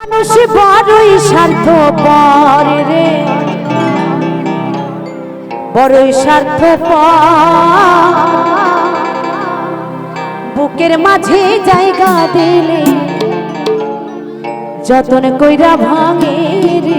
মানুষ বড়ই স্বার্থ রে। বড়ই স্বার্থ বুকের মাঝে জায়গা দিলে যতন কইরা ভাঙে রে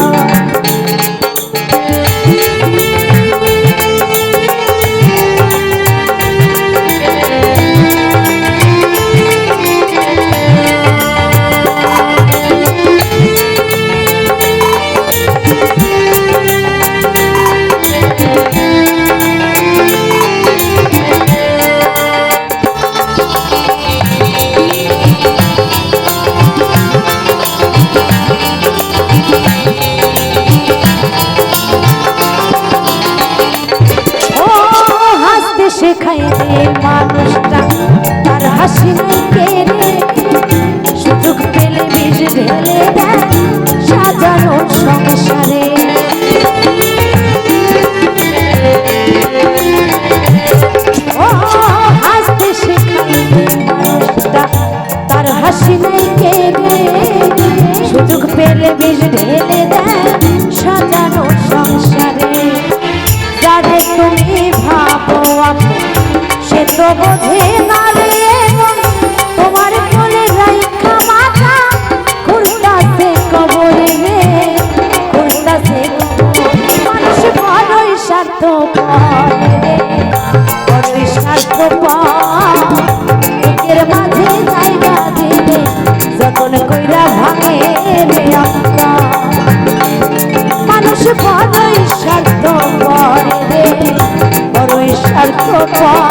হাসি নাই কেড়ে সুযোগ পেলে বিষ ঢেলে দেয় সাজানো সংসারে। তার হাসি নাই কেড়ে সুযোগ পেলে বিষ ঢেলে দেয় সাজানো সংসারে। যারে তুমি ভাবো সে তো বোঝে মানুষ বড়ই স্বার্থ পরে রে বড়ই স্বার্থ বুকের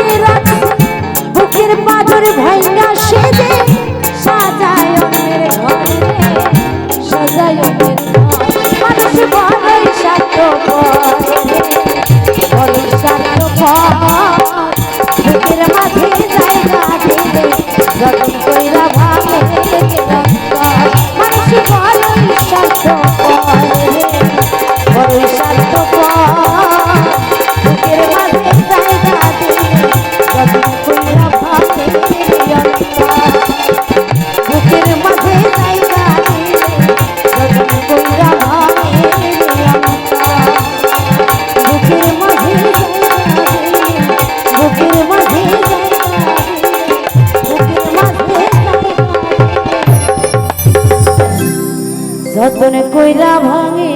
কইরা ভাঙে